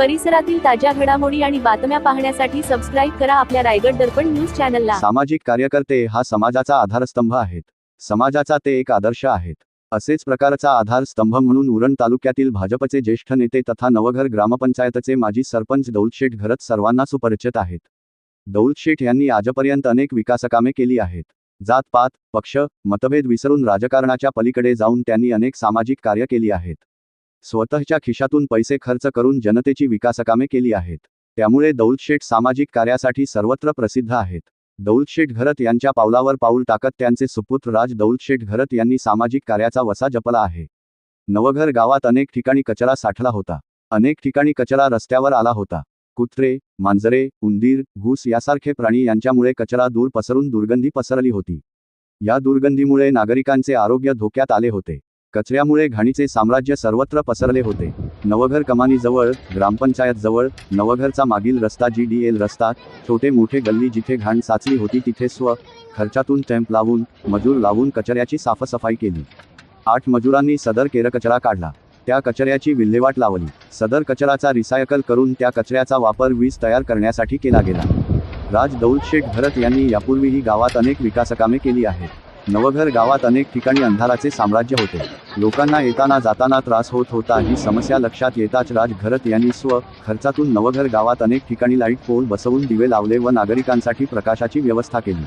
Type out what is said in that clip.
परिसरातील ताज्या घडामोडी आणि बातम्या पाहण्यासाठी सबस्क्राईब करा आपल्या रायगड दर्पण न्यूज चॅनलला. सामाजिक कार्यकर्ते हा समाजाचा आधारस्तंभ आहेत. समाजाचा ते एक आदर्श आहेत. असेच प्रकारचा आधारस्तंभ म्हणून उरण तालुक्यातील भाजपचे ज्येष्ठ नेते तथा नवघर ग्रामपंचायतचे माजी सरपंच दौलशेठ घरत सर्वांना सुपरिचित आहेत. दौलशेठ यांनी आजपर्यंत अनेक विकासकामे केली आहेत. जातपात पक्ष मतभेद विसरून राजकारणाच्या पलीकडे जाऊन त्यांनी अनेक सामाजिक कार्य केली आहेत. स्वतःच्या खिशातून पैसे खर्च करून जनतेची विकासकामे केली आहेत. त्यामुळे दौलशेठ सामाजिक कार्यासाठी सर्वत्र प्रसिद्ध आहेत. दौलशेठ घरत यांच्या पावलावर पाऊल टाकत त्यांचे सुपुत्र राज दौलशेठ घरत यांनी सामाजिक कार्याचा वसा जपला आहे. नवघर गावात अनेक ठिकाणी कचरा साठला होता. अनेक ठिकाणी कचरा रस्त्यावर आला होता. कुत्रे मांजरे उंदीर घूस यासारखे प्राणी यांच्यामुळे कचरा दूर पसरून दुर्गंधी पसरली होती. या दुर्गंधीमुळे नागरिकांचे आरोग्य धोक्यात आले होते. कचऱ्यामुळे घाणीचे साम्राज्य सर्वत्र पसरले होते. नवघर कमानीजवळ ग्रामपंचायत जवळ नवघरचा मागील रस्ता जी डी एल रस्ता छोटे मोठे गल्ली जिथे घाण साचली होती तिथे स्व खर्चातून टॅम्प लावून मजूर लावून कचऱ्याची साफसफाई केली. आठ मजुरांनी सदर केरकचरा काढला. त्या कचऱ्याची विल्हेवाट लावली. सदर कचऱ्याचा रिसायकल करून त्या कचऱ्याचा वापर वीज तयार करण्यासाठी केला गेला. राज दौलशेठ भरत यांनी यापूर्वीही गावात अनेक विकासकामे केली आहेत. नवघर गावात अनेक ठिकाणी अंधाराचे साम्राज्य होते. लोकांना येताना जाताना त्रास होत होता ही समस्या लक्षात येताच राज घरत यांनी स्व खर्चातून नवघर गावात अनेक ठिकाणी लाइट पोल बसवून दिवे लावले व नागरिकांसाठी प्रकाशाची व्यवस्था केली.